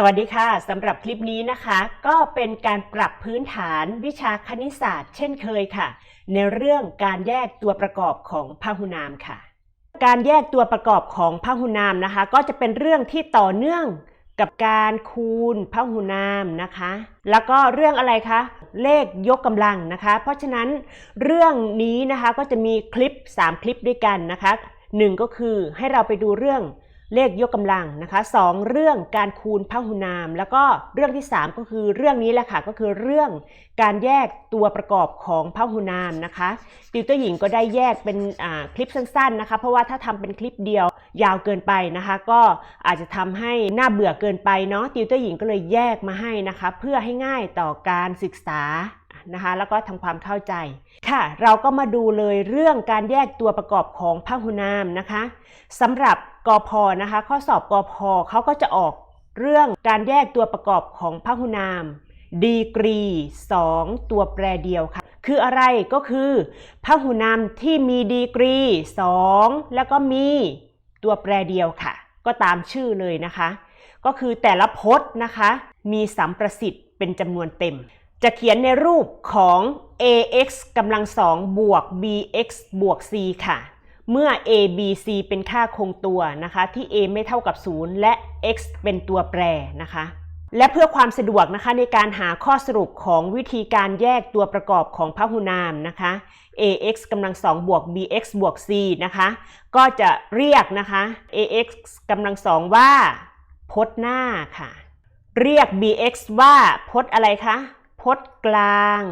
สวัสดีค่ะสำหรับคลิปนี้นะคะ ก็เป็นการปรับพื้นฐานวิชาคณิตศาสตร์ เช่นเคยค่ะ ในเรื่องการแยกตัวประกอบของพหุนามค่ะ การแยกตัวประกอบของพหุนามนะคะ ก็จะเป็นเรื่องที่ต่อเนื่องกับการคูณพหุนามนะคะ แล้วก็เรื่องอะไรคะเลขยกกำลังนะคะ เพราะฉะนั้นเรื่องนี้นะคะก็จะมีคลิป 3 คลิปด้วยกันนะคะหนึ่งก็คือให้เราไปดูเรื่อง เลขยกกำลังนะคะสองเรื่องการคูณพหุนาม แล้วก็เรื่องที่ 3 ก็คือเรื่องนี้แหละค่ะก็คือเรื่องการแยกตัวประกอบของพหุนามนะคะติวเตอร์หญิงก็ได้แยกเป็นคลิปสั้นๆนะคะ เพราะว่าถ้าทำเป็นคลิปเดียวยาวเกินไปนะคะ ก็อาจจะทำให้น่าเบื่อเกินไปเนาะติวเตอร์หญิงก็เลยแยกมาให้นะคะ เพื่อให้ง่ายต่อการศึกษานะคะแล้วก็ทำความเข้าใจค่ะ เราก็มาดูเลยเรื่องการแยกตัวประกอบของพหุนามนะคะสำหรับ กพนะคะ ข้อสอบกพเขาก็จะออกเรื่องการแยกตัวประกอบของพหุนาม ดีกรี 2 ตัวแปรเดียวค่ะ คืออะไรก็คือพหุนามที่มีดีกรี 2 แล้วก็มีตัวแปรเดียวค่ะ ก็ตามชื่อเลยนะคะ ก็คือแต่ละพจน์นะคะ มีสัมประสิทธิ์เป็นจำนวนเต็ม จะเขียนในรูปของ ax กำลังสองบวก bx บวก c ค่ะ เมื่อ a b c เป็นค่าคงตัวนะคะที่ a ไม่เท่ากับ 0 และ x เป็นตัวแปรนะคะและเพื่อความสะดวกนะคะในการหาข้อสรุปของวิธีการแยกตัวประกอบของพหุนามนะคะ ax กำลังสองบวก bx บวก c นะคะ ก็จะเรียกนะคะ ax กำลังสองว่าพจน์หน้าค่ะ เรียก bx ว่าพจน์อะไรคะ พจน์กลาง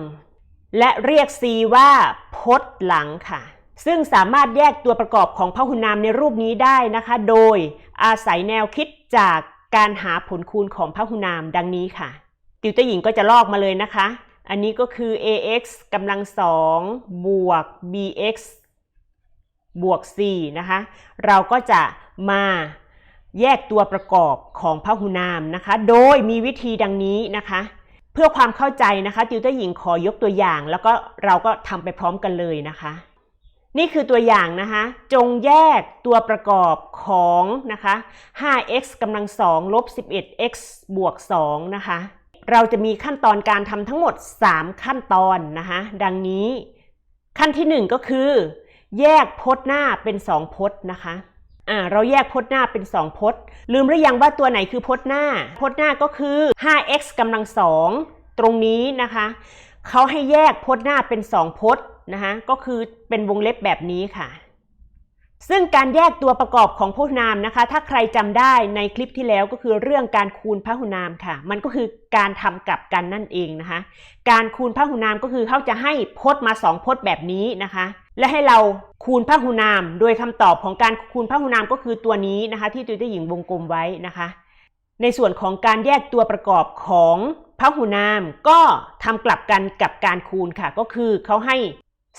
และเรียก c ว่าพจน์หลังค่ะ ซึ่งสามารถแยกตัวประกอบของพหุนามในรูปนี้ได้นะคะ โดยอาศัยแนวคิดจากการหาผลคูณของพหุนามดังนี้ค่ะ ติวเตอร์หญิงก็จะลอกมาเลยนะคะ อันนี้ก็คือ ax กำลังสองบวก bx บวก c นะคะ เราก็จะมาแยกตัวประกอบของพหุนามนะคะ โดยมีวิธีดังนี้นะคะ เพื่อความเข้าใจนะคะติวเตอร์หญิงขอยกตัวอย่าง แล้วก็เราก็ทำไปพร้อมกันเลยนะคะ นี่คือตัวอย่างนะคะ จงแยกตัวประกอบของนะคะ 5x กำลัง2ลบ 11x บวก 2 นะคะ เราจะมีขั้นตอนการทำทั้งหมด 3 ขั้นตอนนะคะ ดังนี้ ขั้นที่ 1 ก็คือ แยกพจน์หน้าเป็น 2 พจน์นะคะอ่าเราแยกพจน์หน้าเป็น 2 พจน์ ลืมหรือยังว่าตัวไหนคือพจน์หน้า พจน์หน้าก็คือ 5x กำลัง2ตรงนี้นะคะ เขาให้แยกพจน์หน้าเป็น 2 พจน์ นะคะก็คือเป็นวงเล็บแบบนี้ค่ะ ซึ่งการแยกตัวประกอบของพหุนามนะคะ ถ้าใครจำได้ในคลิปที่แล้วก็คือเรื่องการคูณพหุนามค่ะ มันก็คือการทำกลับกันนั่นเองนะคะ การคูณพหุนามก็คือเขาจะให้พจน์มา2พจน์แบบนี้นะคะ และให้เราคูณพหุนาม โดยคำตอบของการคูณพหุนามก็คือตัวนี้นะคะ ที่ตัวที่หญิงวงกลมไว้นะคะ ในส่วนของการแยกตัวประกอบของพหุนามก็ทำกลับกันกับการคูณค่ะ ก็คือเขาให้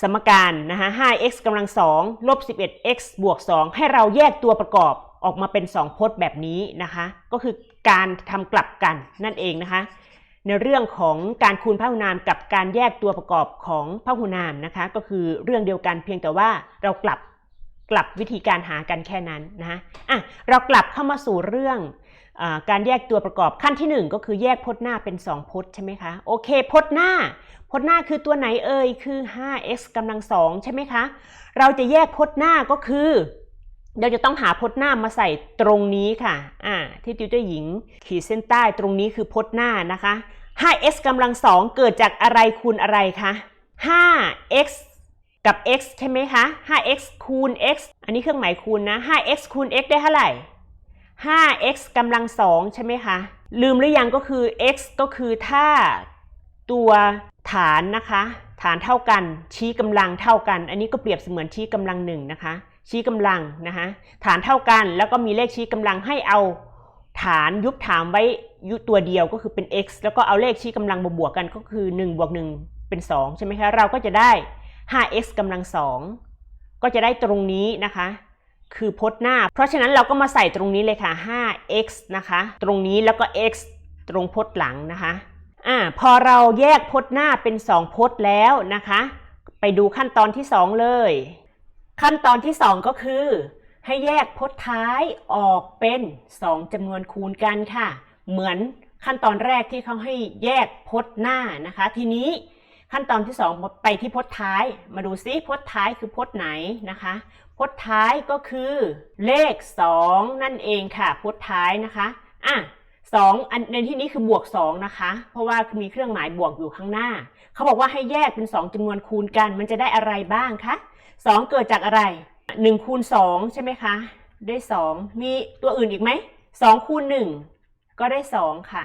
สมการนะคะ 5x กำลัง2ลบ 11x บวก 2 ให้เราแยกตัวประกอบออกมาเป็น 2 พจน์แบบนี้นะคะ ก็คือการทำกลับกันนั่นเองนะคะ ในเรื่องของการคูณพหุนามกับการแยกตัวประกอบของพหุนามนะคะ ก็คือเรื่องเดียวกันเพียงแต่ว่าเรากลับกลับวิธีการหากันแค่นั้นนะคะอะเรากลับเข้ามาสู่เรื่องอการแยกตัวประกอบขั้นที่ 1 ก็คือแยกพจน์หน้าเป็น 2 พจน์ใช่ไหมคะโอเคพจน์หน้า พจน์หน้าคือตัวไหนเอ่ยคือ 5x กำลังสองใช่ไหมคะ เราจะแยกพจน์หน้าก็คือ เราจะต้องหาพจน์หน้ามาใส่ตรงนี้ค่ะ อ่า ที่ติวเตอร์หญิง ขีดเส้นใต้ตรงนี้คือพจน์หน้านะคะ 5x กำลังสองเกิดจากอะไรคูณอะไรคะ 5x กับ x ใช่ไหมคะ 5x คูณ x อันนี้เครื่องหมายคูณนะ 5x คูณ x ได้เท่าไหร่ 5x กำลังสองใช่ไหมคะ ลืมหรือยังก็คือ x ก็คือถ้าตัว ฐานนะคะ ฐานเท่ากัน ชี้กำลังเท่ากัน อันนี้ก็เปรียบเสมือนชี้กำลังหนึ่งนะคะ ชี้กำลังนะคะ ฐานเท่ากัน แล้วก็มีเลขชี้กำลังให้เอาฐานยุบฐานไว้ยุตัวเดียวก็คือเป็น x แล้วก็เอาเลขชี้กำลังมาบวกกันก็คือ1บวก1เป็น 2 ใช่ไหมคะเราก็จะได้ 5x กำลัง 2 ก็จะได้ตรงนี้นะคะ คือพจน์หน้า เพราะฉะนั้นเราก็มาใส่ตรงนี้เลยค่ะ 5x นะคะ ตรงนี้แล้วก็ x ตรงพจน์หลังนะคะ อ่าพอเราแยกพจน์หน้าเป็น2พจน์แล้วนะคะ ไปดูขั้นตอนที่2เลย ขั้นตอนที่2ก็คือ ให้แยกพจน์ท้ายออกเป็น2จำนวนคูณกันค่ะ เหมือนขั้นตอนแรกที่เขาให้แยกพจน์หน้านะคะ ทีนี้ขั้นตอนที่สองไปที่พจน์ท้าย มาดูซิพจน์ท้ายคือพจน์ไหนนะคะพจน์ท้ายก็คือเลข 2 นั่นเองค่ะพจน์ท้ายนะคะอะ สองอันในที่นี้คือบวก2นะคะ เพราะว่ามีเครื่องหมายบวกอยู่ข้างหน้า เขาบอกว่าให้แยกเป็น 2จำนวนคูณกัน มันจะได้อะไรบ้างคะ 2 เกิดจากอะไร 1 คูณ 2 ใช่ไหมคะ ได้ 2 มีตัวอื่นอีกไหม 2 คูณ 1 ก็ได้ 2 ค่ะ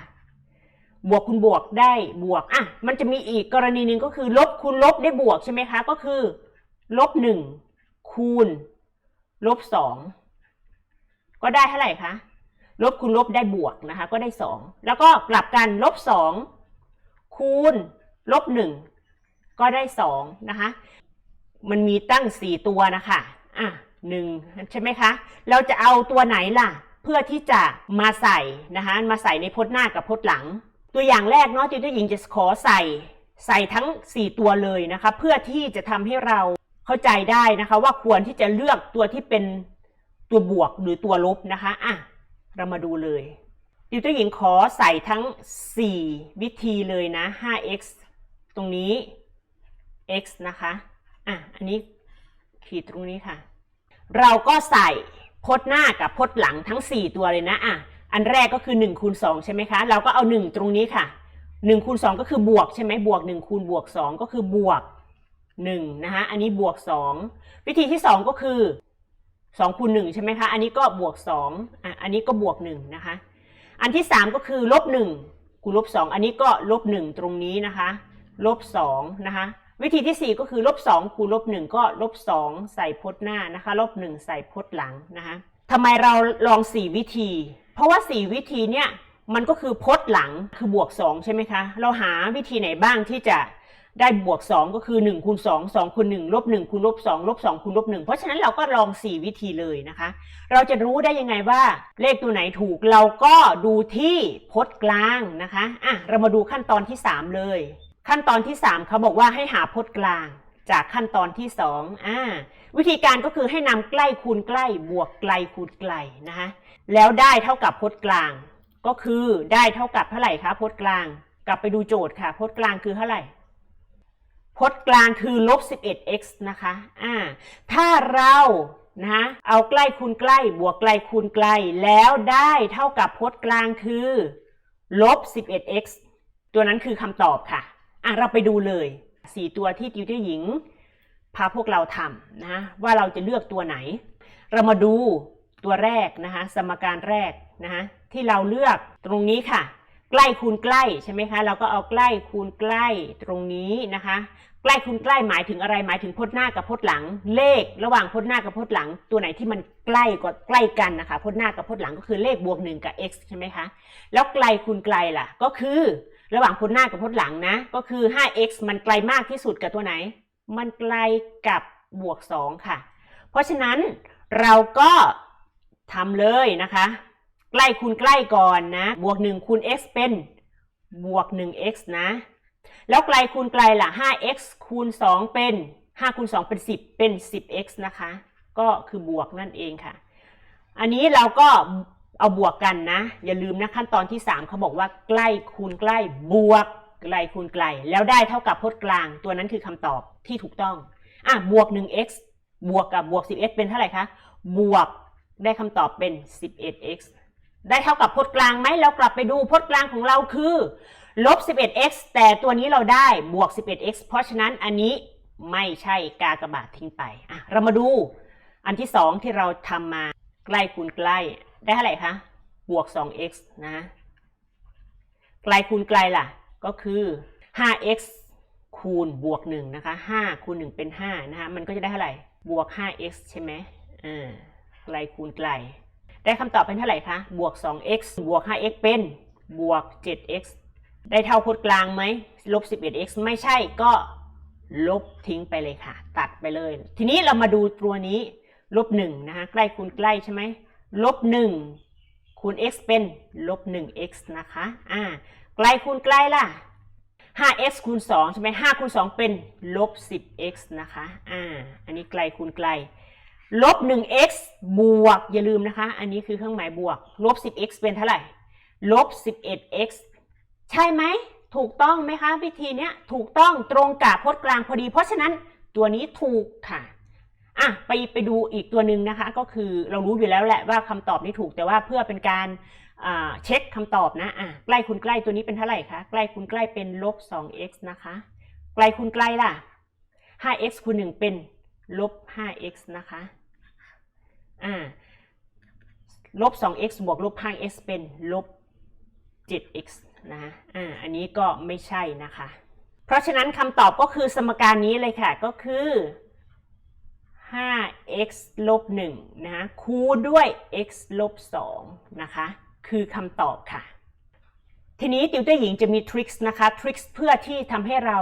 บวกคูณบวกได้บวก อะ มันจะมีอีกกรณีหนึ่งก็คือ ลบคูณลบได้บวกใช่ไหมคะ ก็คือ ลบหนึ่งคูณ ลบสองก็ได้เท่าไหร่คะ ลบคูณลบได้บวกนะคะ ก็ได้สองแล้วก็กลับกันลบสองคูณลบหนึ่งก็ได้สองนะคะ มันมีตั้งสี่ตัวนะคะอะหนึ่งใช่ไหมคะ เราจะเอาตัวไหนล่ะ เพื่อที่จะมาใส่นะคะมาใส่ในพจน์หน้ากับพจน์หลัง ตัวอย่างแรกเนาะที่ตัวหญิงจะขอใส่ใส่ทั้ง 4 ตัวเลยนะคะ เพื่อที่จะทำให้เราเข้าใจได้นะคะ ว่าควรที่จะเลือกตัวที่เป็นตัวบวกหรือตัวลบนะคะอะ เรามาดูเลยดิวตัวหญิงขอใส่ทั้ง 4 วิธีเลยนะ 5x ตรงนี้ x นะคะ อะ อันนี้ขีดตรงนี้ค่ะ เราก็ใส่พจน์หน้ากับพจน์หลังทั้ง 4 ตัวเลยนะ อะ อันแรกก็คือ1คูณ2ใช่ไหมคะ เราก็เอา 1 ตรงนี้ค่ะ1คูณ2ก็คือบวกใช่ไหมบวก 1 คูณบวก 2 ก็คือบวก1นะคะ อันนี้บวก 2 วิธีที่ 2 ก็คือ 2คูณ1ใช่ไหมคะอันนี้ก็บวก2อะอันนี้ก็บวก1นะคะอันที่ 3 ก็คือลบ1คูณลบ2อันนี้ก็ลบ1ตรงนี้นะคะลบ2นะคะวิธีที่ 4 ก็คือลบ2คูณลบ1ก็ลบ2ใส่พจน์หน้านะคะลบ1ใส่พจน์หลังนะคะทำไมเราลอง 4 วิธี เพราะว่า 4 วิธีเนี่ยมันก็คือพจน์หลังคือบวก 2 ใช่ไหมคะ เราหาวิธีไหนบ้างที่จะ ได้บวก 2 ก็คือ1คูณ2 2คูณ1ลบ1คูณลบ2ลบ2คูณลบ1เพราะฉะนั้นเราก็ลอง 4 วิธีเลยนะคะ เราจะรู้ได้ยังไงว่าเลขตัวไหนถูกเราก็ดูที่พจน์กลางนะคะอะเรามาดูขั้นตอนที่ 3 เลย ขั้นตอนที่ 3เขาบอกว่าให้หาพจน์กลาง จากขั้นตอนที่2อ่าวิธีการก็คือให้นำใกล้คูณใกล้บวกไกลคูณไกลนะคะแล้วได้เท่ากับพจน์กลาง ก็คือได้เท่ากับเท่าไหร่คะพจน์กลาง กลับไปดูโจทย์ค่ะพจน์กลางคือเท่าไหร่ พจน์กลางคือลบ 11x นะคะ อ่า ถ้าเรานะเอาใกล้คูณใกล้บวกไกลคูณไกลแล้วได้เท่ากับพจน์กลางคือลบ 11x ตัวนั้นคือคำตอบค่ะ อะ เราไปดูเลย 4 ตัวที่ติวเตอร์หญิง พาพวกเราทำนะว่าเราจะเลือกตัวไหน เรามาดูตัวแรกนะคะ สมการแรกนะคะที่เราเลือกตรงนี้ค่ะ ใกล้คูณใกล้ใช่ไหมคะ เราก็เอาใกล้คูณใกล้ตรงนี้นะคะ ใกล้คูณใกล้หมายถึงอะไร หมายถึงพจน์หน้ากับพจน์หลัง เลขระหว่างพจน์หน้ากับพจน์หลัง ตัวไหนที่มันใกล้กว่าใกล้กันนะคะ พจน์หน้ากับพจน์หลังก็คือเลขบวกหนึ่งกับ x ใช่ไหมคะ แล้วไกลคูณไกลล่ะ ก็คือระหว่างพจน์หน้ากับพจน์หลังนะ ก็คือ 5x มันไกลมากที่สุดกับตัวไหน มันไกลกับบวก2ค่ะ เพราะฉะนั้นเราก็ทำเลยนะคะ ใกล้คูณใกล้ก่อนนะ บวก1คูณ x เป็นบวก 1x นะ แล้วไกลคูณไกลล่ะ 5x คูณ 2 เป็น 5 คูณ 2 เป็น 10 เป็น 10x นะคะ ก็คือบวกนั่นเองค่ะ อันนี้เราก็เอาบวกกันนะ อย่าลืมนะขั้นตอนที่ 3 เขาบอกว่าใกล้คูณใกล้บวกไกลคูณไกล แล้วได้เท่ากับพจน์กลาง ตัวนั้นคือคำตอบที่ถูกต้อง อะ บวก 1x บวกกับบวก 10x เป็นเท่าไหร่คะ บวกได้คำตอบเป็น 11x ได้เท่ากับพจน์กลางไหมเรากลับไปดูพจน์กลางของเราคือลบ 11x แต่ตัวนี้เราได้บวก 11x เพราะฉะนั้นอันนี้ไม่ใช่กากบาททิ้งไปอะเรามาดูอันที่สองที่เราทำมาใกล้คูณใกล้ได้เท่าไหร่คะ บวก 2x นะไกลคูณไกลล่ะ ก็คือ 5x คูณบวก1นะคะ5คูณ1เป็น5นะคะมันก็จะได้เท่าไหร่ บวก 5x ใช่ไหมอ่าไกลคูณไกล ได้คำตอบเป็นเท่าไหร่คะ บวก 2x บวก 5x เป็น บวก 7x ได้เท่าพจน์กลางไหมลบ 11x ไม่ใช่ก็ลบทิ้งไปเลยค่ะ ตัดไปเลย ทีนี้เรามาดูตัวนี้ ลบ1นะคะ ใกล้คูณใกล้ใช่ไหม ลบ1คูณ x เป็นลบ 1x นะคะ อ่าไกล้คูณไกล้ล่ะ 5x คูณ2ใช่ไหม5คูณ2เป็นลบ 10x นะคะ อ่า อันนี้ไกลคูณไกล ลบ 1x บวก อย่าลืมนะคะ อันนี้คือเครื่องหมายบวก ลบ 10x เป็นเท่าไหร่ ลบ 11x ใช่ไหม ถูกต้องไหมคะ วิธีเนี้ยถูกต้องตรงกับพจน์กลางพอดี เพราะฉะนั้นตัวนี้ถูกค่ะอะไปไปดูอีกตัวหนึ่งนะคะ ก็คือเรารู้อยู่แล้วแหละว่าคำตอบนี้ถูกแต่ว่าเพื่อเป็นการเช็คคำตอบนะอะใกล้คูณใกล้ตัวนี้เป็นเท่าไหร่คะ ใกล้คูณใกล้เป็นลบ 2x นะคะ ใกล้คูณใกล้ล่ะ 5x คูณ1เป็นลบ 5x นะคะ อ่าลบ 2x บวกลบ 5x เป็นลบ 7x นะฮะอ่าอันนี้ก็ไม่ใช่นะคะ เพราะฉะนั้นคำตอบก็คือสมการนี้เลยค่ะ ก็คือ 5x ลบ1นะฮะคูณด้วย x ลบ2นะคะ คือคำตอบค่ะ ทีนี้ติวเตอร์หญิงจะมีทริคส์นะคะทริคส์เพื่อที่ทำให้เรา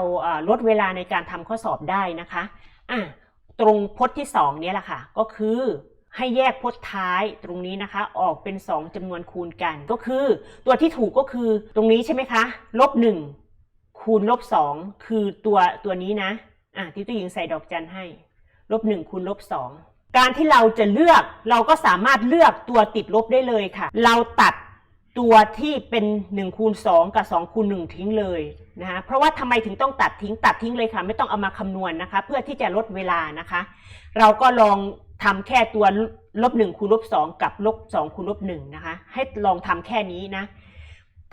ลดเวลาในการทำข้อสอบได้นะคะอะตรงพจน์ที่2เนี้ยแหละค่ะ ก็คือ ให้แยกพจน์ท้ายตรงนี้นะคะ ออกเป็น 2จำนวนคูณกัน ก็คือตัวที่ถูกก็คือตรงนี้ใช่ไหมคะลบ1คูณลบ2คือตัวตัวนี้นะอะที่ตัวหญิงใส่ดอกจันให้ลบหนึ่งคูณลบสองการที่เราจะเลือกเราก็สามารถเลือกตัวติดลบได้เลยค่ะ เราตัด ตัวที่เป็น1คูณ2กับ2คูณ1ทิ้งเลยนะคะเพราะว่าทำไมถึงต้องตัดทิ้งตัดทิ้งเลยค่ะ ไม่ต้องเอามาคำนวณนะคะ เพื่อที่จะลดเวลานะคะ เราก็ลองทำแค่ตัวลบ1คูณลบ2กับลบ2คูณลบ1นะคะ ให้ลองทำแค่นี้นะ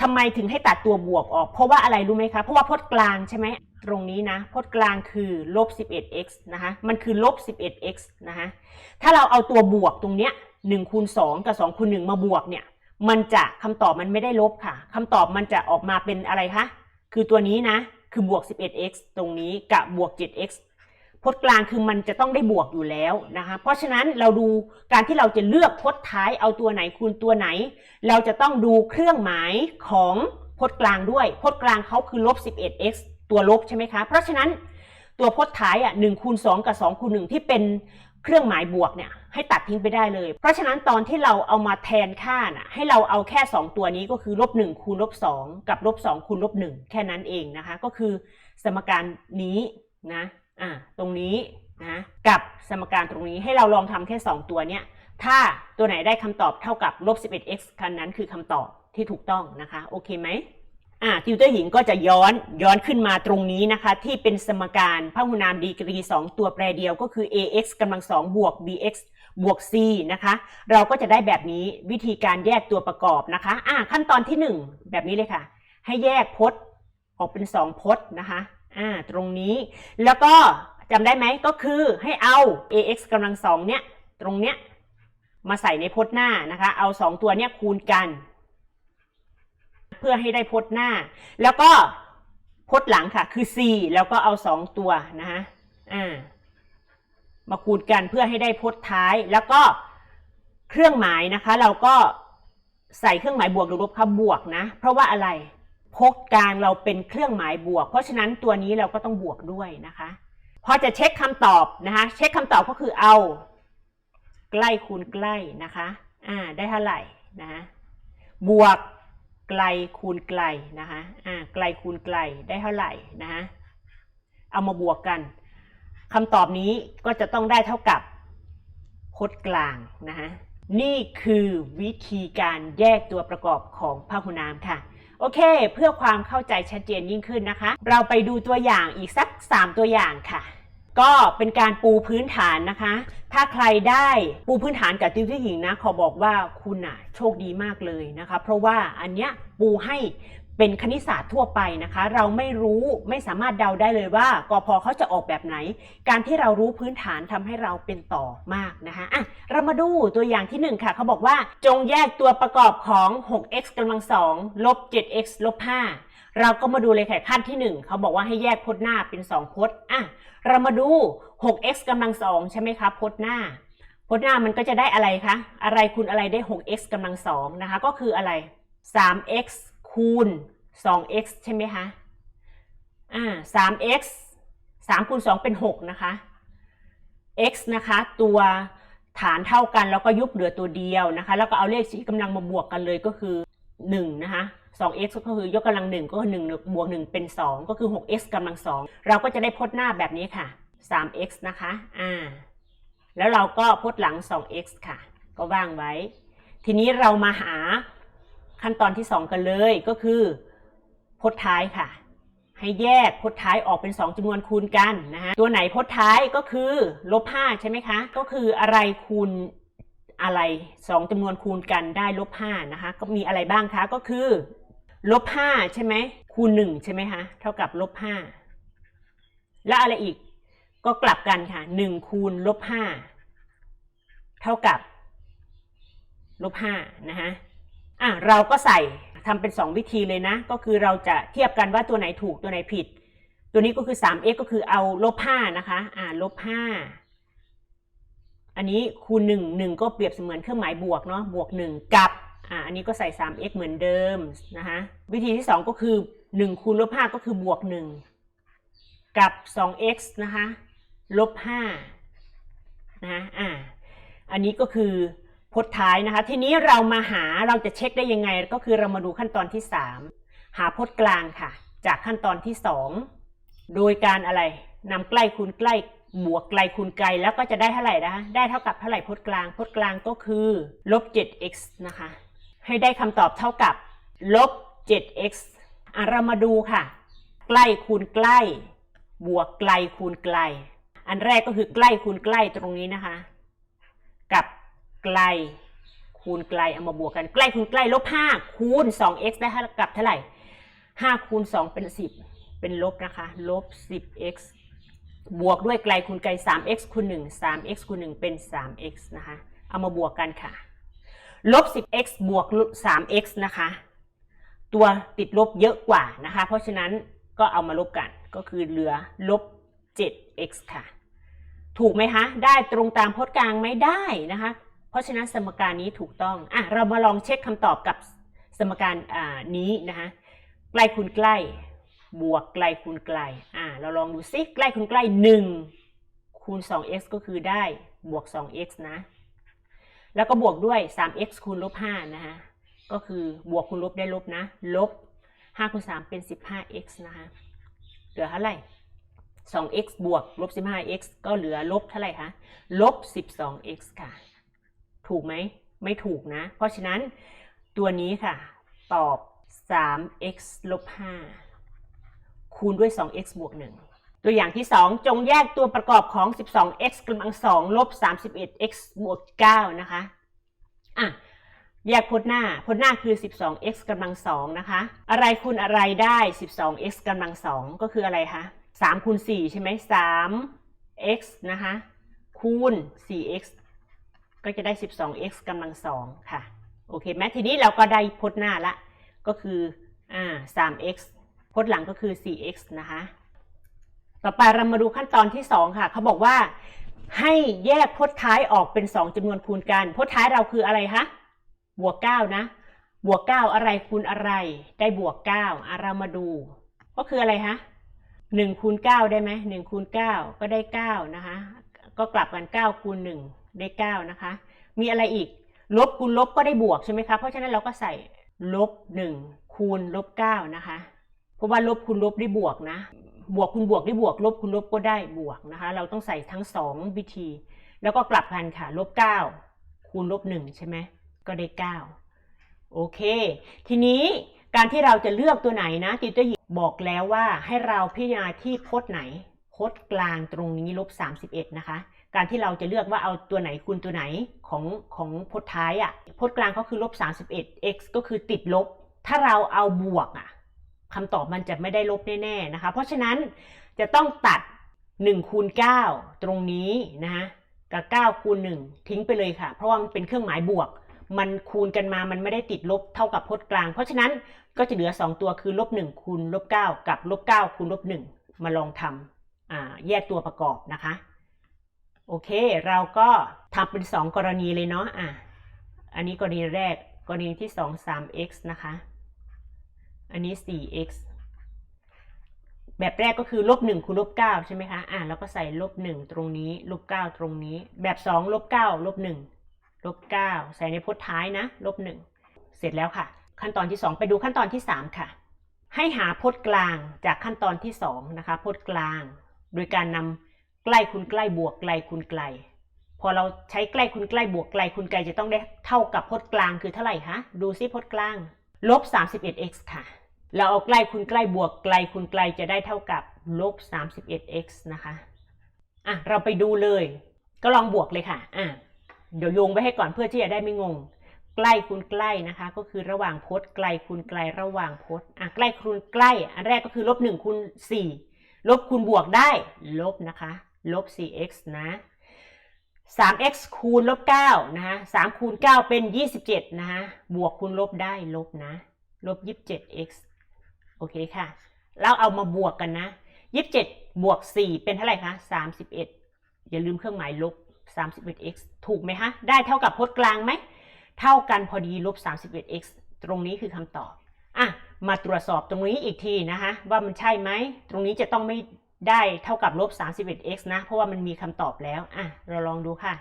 ทำไมถึงให้ตัดตัวบวกออก เพราะว่าอะไรรู้ไหมคะ เพราะว่าพจน์กลางใช่ไหมตรงนี้นะพจน์กลางคือลบ 11x นะคะมันคือลบ 11x นะคะถ้าเราเอาตัวบวกตรงเนี้ย1คูณ2กับ2คูณ1มาบวกเนี่ย มันจะคำตอบมันไม่ได้ลบค่ะคำตอบมันจะออกมาเป็นอะไรคะ คือตัวนี้นะ คือบวก 11x ตรงนี้กับบวก 7x พจน์กลางคือมันจะต้องได้บวกอยู่แล้วนะคะ เพราะฉะนั้นเราดูการที่เราจะเลือกพจน์ท้ายเอาตัวไหนคูณตัวไหน เราจะต้องดูเครื่องหมายของพจน์กลางด้วย พจน์กลางเขาคือลบ 11x ตัวลบใช่ไหมคะ เพราะฉะนั้นตัวพจน์ท้ายอะหนึ่งคูณสองกับสองคูณหนึ่งที่เป็น เครื่องหมายบวกเนี่ยให้ตัดทิ้งไปได้เลย เพราะฉะนั้นตอนที่เราเอามาแทนค่าน่ะให้เราเอาแค่ 2 ตัวนี้ก็คือลบหนึ่งคูณลบสองกับลบสองคูณลบหนึ่งแค่นั้นเองนะคะ ก็คือสมการนี้นะอ่าตรงนี้นะกับสมการตรงนี้ให้เราลองทำแค่ 2 ตัวเนี้ยถ้าตัวไหนได้คำตอบเท่ากับลบ 11x คันนั้นคือคำตอบที่ถูกต้องนะคะ โอเคไหม อ่าติวเตอร์หญิงก็จะย้อนย้อนขึ้นมาตรงนี้นะคะ ที่เป็นสมการพหุนามดีกรี 2 ตัวแปรเดียวก็คือ ax กำลังสองบวก bx บวก c นะคะ เราก็จะได้แบบนี้วิธีการแยกตัวประกอบนะคะ อ่าขั้นตอนที่ 1 แบบนี้เลยค่ะ ให้แยกพจน์ออกเป็น 2 พจน์นะคะอ่าตรงนี้ แล้วก็จำได้ไหมก็คือให้เอา ax กำลังสองเนี่ยตรงเนี้ยมาใส่ในพจน์หน้านะคะ เอา 2 ตัวเนี้ยคูณกัน เพื่อให้ได้พจน์หน้า แล้วก็พจน์หลังค่ะ คือ c แล้วก็เอาสองตัวนะฮะอ่ามาคูณกันเพื่อให้ได้พจน์ท้าย แล้วก็เครื่องหมายนะคะ เราก็ใส่เครื่องหมายบวกหรือลบค่ะบวกนะ เพราะว่าอะไรพจน์กลางเราเป็นเครื่องหมายบวก เพราะฉะนั้นตัวนี้เราก็ต้องบวกด้วยนะคะพอจะเช็คคำตอบนะคะ เช็คคำตอบก็คือเอาใกล้คูณใกล้นะคะ อ่า ได้เท่าไหร่นะ บวก ไกลคูณไกลนะคะอ่าไกลคูณไกลได้เท่าไหร่นะคะเอามาบวกกันคำตอบนี้ก็จะต้องได้เท่ากับพจน์กลางนะคะนี่คือวิธีการแยกตัวประกอบของพหุนามค่ะโอเค เพื่อความเข้าใจชัดเจนยิ่งขึ้นนะคะ เราไปดูตัวอย่างอีกสัก 3 ตัวอย่างค่ะ ก็เป็นการปูพื้นฐานนะคะ ถ้าใครได้ปูพื้นฐานกับติวที่หญิงนะ ขอบอกว่าคุณอะโชคดีมากเลยนะคะ เพราะว่าอันเนี้ยปูให้เป็นคณิตศาสตร์ทั่วไปนะคะ เราไม่รู้ไม่สามารถเดาได้เลยว่ากพเขาจะออกแบบไหน การที่เรารู้พื้นฐานทำให้เราเป็นต่อมากนะคะอะเรามาดูตัวอย่างที่หนึ่งค่ะ เขาบอกว่าจงแยกตัวประกอบของ 6x กำลังสองลบ 7x ลบ5 เราก็มาดูเลยค่ะขั้นที่หนึ่งเขาบอกว่าให้แยกพจน์หน้าเป็นสองพจน์อะเรามาดู 6x กำลังสองใช่ไหมคะพจน์หน้า พจน์หน้ามันก็จะได้อะไรคะ อะไรคูณอะไรได้ 6x กำลังสองนะคะ ก็คืออะไร 3x คูณ 2x ใช่ไหมคะอ่า 3x 3คูณ2เป็น 6 นะคะ x นะคะ ตัวฐานเท่ากันแล้วก็ยุบเหลือตัวเดียวนะคะ แล้วก็เอาเลขชี้กำลังมาบวกกันเลยก็คือ 1 นะคะ 2x ก็คือยกกำลัง1ก็คือ1บวก1เป็น 2 ก็คือ 6x กำลัง 2 เราก็จะได้พจน์หน้าแบบนี้ค่ะ 3x นะคะ อ่า แล้วเราก็พจน์หลัง 2x ค่ะ ก็ว่างไว้ ทีนี้เรามาหาขั้นตอนที่ 2 กันเลยก็คือพจน์ท้ายค่ะ ให้แยกพจน์ท้ายออกเป็น 2จำนวนคูณกันนะฮะตัวไหนพจน์ท้ายก็คือลบ5ใช่ไหมคะ ก็คืออะไรคูณอะไร 2จำนวนคูณกันได้ลบ5นะคะ ก็มีอะไรบ้างคะก็คือ ลบ5ใช่ไหมคูณ1ใช่ไหมคะเท่ากับลบ5แล้วอะไรอีกก็กลับกันค่ะ1คูณลบ5เท่ากับลบ5นะคะอะเราก็ใส่ทำเป็น2วิธีเลยนะ ก็คือเราจะเทียบกันว่าตัวไหนถูกตัวไหนผิด ตัวนี้ก็คือ 3x ก็คือเอาลบ5นะคะ อ่าลบ5อันนี้คูณ1 1 ก็เปรียบเสมือนเครื่องหมายบวกเนาะบวก 1 กับ อ่าอันนี้ก็ใส่ 3x เหมือนเดิมนะคะวิธีที่ 2 ก็คือ 1 คูณลบ 5 ก็คือบวก 1 กับ 2x นะคะลบ5นะคะอ่าอันนี้ก็คือพจน์ท้ายนะคะ ทีนี้เรามาหาเราจะเช็คได้ยังไง ก็คือเรามาดูขั้นตอนที่ 3 หาพจน์กลางค่ะ จากขั้นตอนที่ 2 โดยการอะไรนำใกล้คูณใกล้บวกไกลคูณไกลแล้วก็จะได้เท่าไหร่นะคะได้เท่ากับเท่าไหร่พจน์กลาง พจน์กลางก็คือลบ 7x นะคะ ให้ได้คำตอบเท่ากับลบ 7x อะเรามาดูค่ะ ใกล้คูณใกล้ บวกไกลคูณไกล อันแรกก็คือใกล้คูณใกล้ตรงนี้นะคะ กับไกลคูณไกลเอามาบวกกันใกล้คูณใกล้ลบ5คูณ 2x ได้เท่ากับเท่าไหร่5คูณ2เป็น10เป็นลบนะคะ ลบ 10x บวกด้วยไกลคูณไกล 3x คูณ1 3x คูณ1เป็น 3x นะคะ เอามาบวกกันค่ะ ลบ 10x บวก 3x นะคะ ตัวติดลบเยอะกว่านะคะ เพราะฉะนั้นก็เอามาลบกันก็คือเหลือลบ 7x ค่ะ ถูกไหมคะ ได้ตรงตามพจน์กลางไม่ได้นะคะ เพราะฉะนั้นสมการนี้ถูกต้องอะเรามาลองเช็คคำตอบกับสมการอ่านี้นะคะใกล้คูณใกล้บวกไกลคูณไกล อ่า เราลองดูซิใกล้คูณใกล้ 1 คูณ 2x ก็คือได้บวก 2x นะ แล้วก็บวกด้วย 3x คูณลบ5นะคะก็คือบวกคูณลบได้ลบนะ ลบ5คูณ3เป็น 15x นะคะเหลือเท่าไหร่ 2x บวกลบ 15x ก็เหลือลบเท่าไหร่คะ ลบ 12x ค่ะ ถูกไหม ไม่ถูกนะ เพราะฉะนั้นตัวนี้ค่ะ ตอบ 3x ลบ5คูณด้วย 2x บวก1 ตัวอย่างที่ 2 จงแยกตัวประกอบของ 12x กำลัง2ลบ 31x บวก9นะคะอะแยกพจน์หน้าพจน์หน้าคือ 12x กำลัง2นะคะ อะไรคูณอะไรได้ 12x กำลัง2ก็คืออะไรคะ3คูณ4ใช่ไหม 3x นะคะคูณ 4x ก็จะได้ 12x กำลัง2ค่ะ โอเคไหมทีนี้เราก็ได้พจน์หน้าละ ก็คืออ่า 3x พจน์หลังก็คือ 4x นะคะ ต่อไปเรามาดูขั้นตอนที่ 2 ค่ะเขาบอกว่า ให้แยกพจน์ท้ายออกเป็น 2จำนวนคูณกัน พจน์ท้ายเราคืออะไรคะบวก 9 นะ บวก 9 อะไรคูณอะไร ได้บวก 9อะเรามาดู ก็คืออะไรคะ1คูณ9ได้ไหม1คูณ9ก็ได้ 9 นะคะ ก็กลับกัน 9คูณ1ได้ 9 นะคะ มีอะไรอีก ลบคูณลบก็ได้บวกใช่ไหมคะ เพราะฉะนั้นเราก็ใส่ลบ 1 คูณลบ 9 นะคะ เพราะว่าลบคูณลบได้บวกนะ บวกคูณบวกได้บวก ลบคูณลบก็ได้บวกนะคะ เราต้องใส่ทั้ง2วิธี แล้วก็กลับกันค่ะ ลบ9คูณลบ1ใช่ไหมก็ได้9โอเค ทีนี้การที่เราจะเลือกตัวไหนนะติวเตอร์หญิงบอกแล้วว่าให้เราพิจารณาที่พจน์ไหนพจน์กลางตรงนี้ลบ31นะคะ การที่เราจะเลือกว่าเอาตัวไหนคูณตัวไหนของของพจน์ท้ายอะ่ะพจน์กลางก็คือลบ31 x ก็คือติดลบ ถ้าเราเอาบวกอะ่ะ คำตอบมันจะไม่ได้ลบแน่ๆนะคะ เพราะฉะนั้นจะต้องตัด1คูณ9ตรงนี้นะคะกับ9คูณ1ทิ้งไปเลยค่ะ เพราะว่ามันเป็นเครื่องหมายบวก มันคูณกันมามันไม่ได้ติดลบเท่ากับพจน์กลาง เพราะฉะนั้นก็จะเหลือ 2 ตัวคือลบ1คูณลบ9กับลบ9คูณลบ1มาลองทำแยกตัวประกอบนะคะ โอเค เราก็ทำเป็น 2 กรณีเลยเนาะอะอันนี้กรณีแรกกรณีที่ 2 3x นะคะ อันนี้ 4x แบบแรกก็คือลบ1คูณลบ9ใช่ไหมคะ อะแล้วก็ใส่ลบ1ตรงนี้ ลบ9ตรงนี้ แบบ2ลบ9ลบ1ลบ9ใส่ในพจน์ท้ายนะ ลบ1เสร็จแล้วค่ะ ขั้นตอนที่ 2 ไปดูขั้นตอนที่ 3 ค่ะ ให้หาพจน์กลางจากขั้นตอนที่2นะคะ พจน์กลาง โดยการนำใกล้คูณใกล้บวกไกลคูณไกล พอเราใช้ใกล้คูณใกล้บวกไกลคูณไกลจะต้องได้เท่ากับพจน์กลางคือเท่าไหร่คะ ดูซิพจน์กลาง ลบ 31x ค่ะ เราเอาใกล้คูณใกล้บวกไกลคูณไกลจะได้เท่ากับลบ 31x นะคะ อะ เราไปดูเลย ก็ลองบวกเลยค่ะ อะ เดี๋ยวโยงไว้ให้ก่อนเพื่อที่จะได้ไม่งง ใกล้คูณใกล้นะคะ ก็คือระหว่างพจน์ไกลคูณไกลระหว่างพจน์ อะ ใกล้คูณใกล้ อันแรกก็คือลบ1คูณ4ลบคูณบวกได้ ลบนะคะ ลบ 4x นะ 3x คูณลบ9นะคะ3คูณ9เป็น 27 นะคะบวกคูณลบได้ลบนะ ลบ 27x โอเคค่ะ เราเอามาบวกกันนะ 27 บวก 4 เป็นเท่าไหร่คะ 31 อย่าลืมเครื่องหมายลบ 31x ถูกไหมคะ ได้เท่ากับพจน์กลางไหม เท่ากันพอดีลบ 31x ตรงนี้คือคำตอบ อะ มาตรวจสอบตรงนี้อีกทีนะคะ ว่ามันใช่ไหม ตรงนี้จะต้องไม่ ได้เท่ากับลบ 31x นะ เพราะว่ามันมีคำตอบแล้ว อะ เราลองดูค่ะ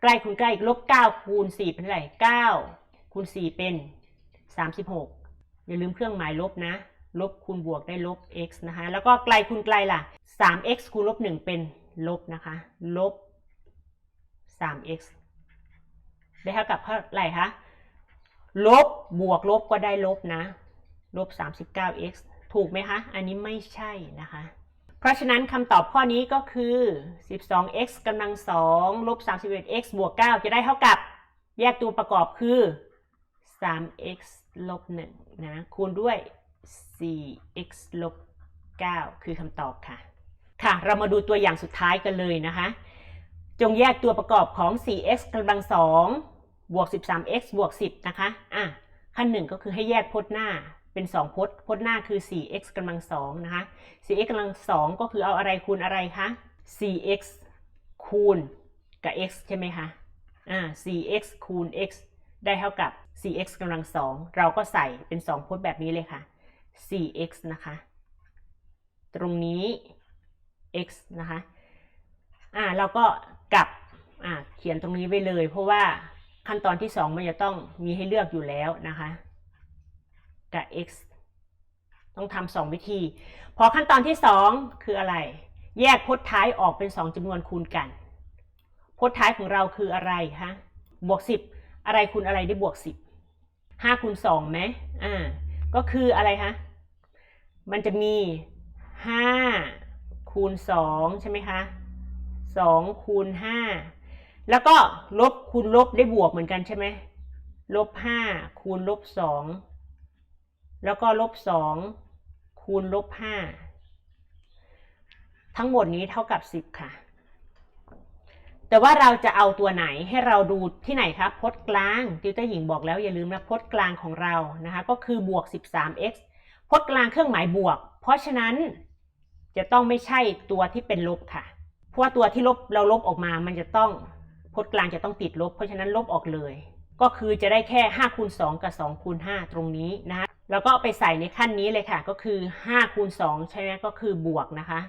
ใกล้คูณใกล้ลบ 9 คูณ 4 เป็นเท่าไหร่ 9 คูณ 4 เป็น 36 อย่าลืมเครื่องหมายลบนะ ลบคูณบวกได้ลบ x นะคะ แล้วก็ไกลคูณไกลล่ะ 3x คูณลบ 1 เป็นลบนะคะ ลบ 3x ได้เท่ากับเท่าไหร่คะ ลบบวกลบก็ได้ลบนะ ลบ 39x ถูกไหมคะ อันนี้ไม่ใช่นะคะ เพราะฉะนั้นคำตอบข้อนี้ก็คือ 12x กำลัง2ลบ 31x บวก 9 จะได้เท่ากับ แยกตัวประกอบคือ 3x ลบ1นะ คูณด้วย 4x ลบ 9 คือคำตอบค่ะ ค่ะ เรามาดูตัวอย่างสุดท้ายกันเลยนะคะ จงแยกตัวประกอบของ 4x กำลัง2บวก 13x บวก 10 นะคะ อะ ขั้นหนึ่งก็คือให้แยกพจน์หน้า เป็น2พจน์พจน์หน้าคือ 4x กำลัง2นะคะ 4x กำลัง2ก็คือเอาอะไรคูณอะไรคะ 4x คูณกับ x ใช่ไหมคะ อ่า 4x คูณ x ได้เท่ากับ 4x กำลัง2เราก็ใส่เป็น 2พจน์แบบนี้เลยค่ะ 4x นะคะ ตรงนี้ x นะคะ อ่า เราก็กลับ อ่า เขียนตรงนี้ไว้เลย เพราะว่าขั้นตอนที่ 2 มันจะต้องมีให้เลือกอยู่แล้วนะคะ กับ x ต้องทำสองวิธี พอขั้นตอนที่2คืออะไร แยกพจน์ท้ายออกเป็น2จำนวนคูณกัน พจน์ท้ายของเราคืออะไรคะบวก10อะไรคูณอะไรได้บวก10 5คูณ2ไหมอ่า ก็คืออะไรคะมันจะมี5คูณ2ใช่ไหมคะ2คูณ5แล้วก็ลบคูณลบได้บวกเหมือนกันใช่ไหมลบ5คูณลบ2 แล้วก็ลบ2คูณลบ5ทั้งหมดนี้เท่ากับ10ค่ะ แต่ว่าเราจะเอาตัวไหนให้เราดูที่ไหนครับพจน์กลางติวเตอร์หญิงบอกแล้วอย่าลืมนะพจน์กลางของเรานะคะก็คือบวก 13x พจน์กลางเครื่องหมายบวก เพราะฉะนั้นจะต้องไม่ใช่ตัวที่เป็นลบค่ะ เพราะว่าตัวที่ลบเราลบออกมา มันจะต้องพจน์กลางจะต้องติดลบ เพราะฉะนั้นลบออกเลย ก็คือจะได้แค่5คูณ2กับ2คูณ5ตรงนี้นะคะ แล้วก็ไปใส่ในขั้นนี้เลยค่ะ ก็คือ5คูณ2ใช่ไหมก็คือบวกนะคะ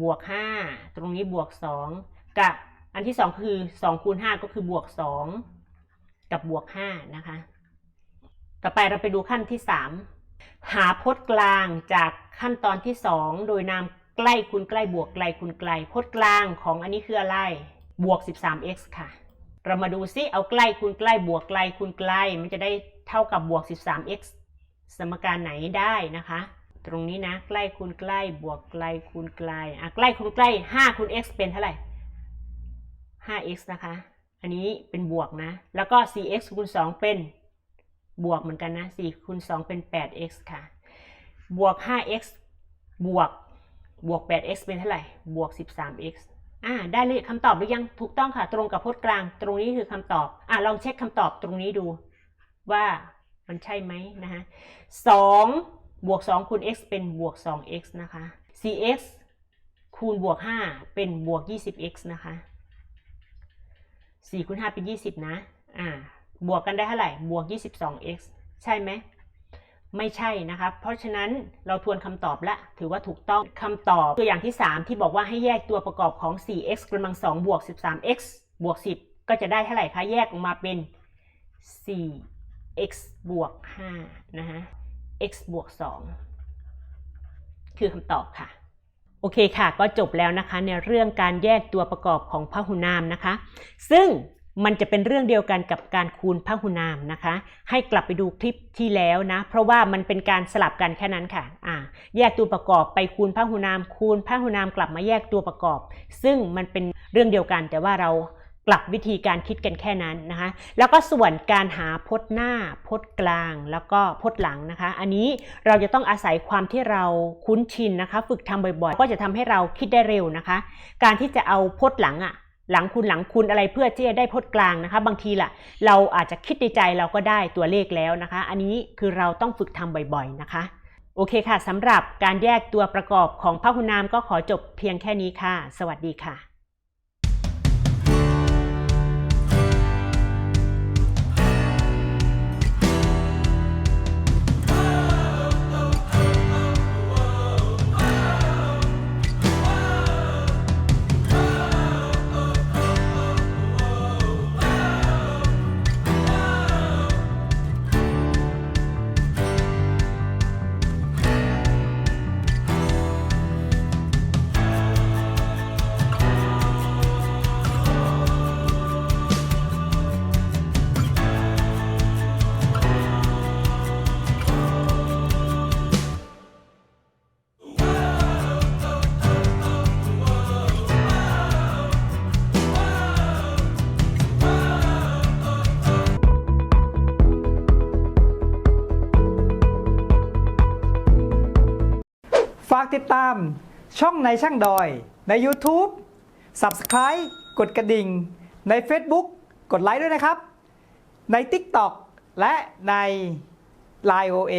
บวก 5 ตรงนี้บวก 2 กับอันที่ 2 คือ2คูณ5ก็คือบวก 2 กับบวก 5 นะคะ ต่อไปเราไปดูขั้นที่ 3 หาพจน์กลางจากขั้นตอนที่ 2 โดยนามใกล้คูณใกล้บวกไกลคูณไกลพจน์กลางของอันนี้คืออะไร บวก 13x ค่ะเรามาดูซิเอาใกล้คูณใกล้บวกไกลคูณไกล มันจะได้เท่ากับบวก 13x สมการไหนได้นะคะ ตรงนี้นะใกล้คูณใกล้บวกไกลคูณไกลอะใกล้คูณใกล้5คูณ x เป็นเท่าไหร่ 5x นะคะ อันนี้เป็นบวกนะ แล้วก็ 4x คูณ 2 เป็นบวกเหมือนกันนะ4คูณ 2 เป็น 8x ค่ะ บวก 5x บวก บวก 8x เป็นเท่าไหร่ บวก 13x อ่า ได้เลยคำตอบหรือยัง ถูกต้องค่ะ ตรงกับพจน์กลาง ตรงนี้คือคำตอบ อ่าลองเช็คคำตอบตรงนี้ดูว่า มันใช่ไหมนะคะ2บวก2คูณ x เป็นบวก 2x นะคะ 4x คูณบวก5เป็นบวก 20x นะคะ4คูณ5เป็น20นะ อ่า บวกกันได้เท่าไหร่ บวก 22x ใช่ไหม ไม่ใช่นะครับเพราะฉะนั้นเราทวนคำตอบละ ถือว่าถูกต้องคำตอบตัวอย่างที่ 3 ที่บอกว่าให้แยกตัวประกอบของ 4x กำลัง2บวก 13x บวก 10 ก็จะได้เท่าไหร่คะ แยกออกมาเป็น x บวก5นะฮะ x บวก2คือคำตอบค่ะ โอเคค่ะ ก็จบแล้วนะคะ ในเรื่องการแยกตัวประกอบของพหุนามนะคะ ซึ่งมันจะเป็นเรื่องเดียวกันกับการคูณพหุนามนะคะ ให้กลับไปดูคลิปที่แล้วนะ เพราะว่ามันเป็นการสลับกันแค่นั้นค่ะอ่าแยกตัวประกอบไปคูณพหุนาม คูณพหุนามกลับมาแยกตัวประกอบ ซึ่งมันเป็นเรื่องเดียวกันแต่ว่าเรา กลับวิธีการคิดกันแค่นั้นนะคะ แล้วก็ส่วนการหาพจน์หน้า พจน์กลาง แล้วก็พจน์หลังนะคะ อันนี้เราจะต้องอาศัยความที่เราคุ้นชินนะคะ ฝึกทำบ่อยๆ ก็จะทำให้เราคิดได้เร็วนะคะ การที่จะเอาพจน์หลังอะหลังคูณหลังคูณอะไรเพื่อที่จะได้พจน์กลางนะคะ บางทีล่ะ เราอาจจะคิดในใจเราก็ได้ตัวเลขแล้วนะคะ อันนี้คือเราต้องฝึกทำบ่อยๆนะคะโอเคค่ะสำหรับการแยกตัวประกอบของพหุนามก็ขอจบเพียงแค่นี้ค่ะ สวัสดีค่ะามช่องในช่างดอย ใน YouTube Subscribe กดกระดิ่ง ใน Facebook กดไลค์ด้วยนะครับ ใน TikTok และใน Line OA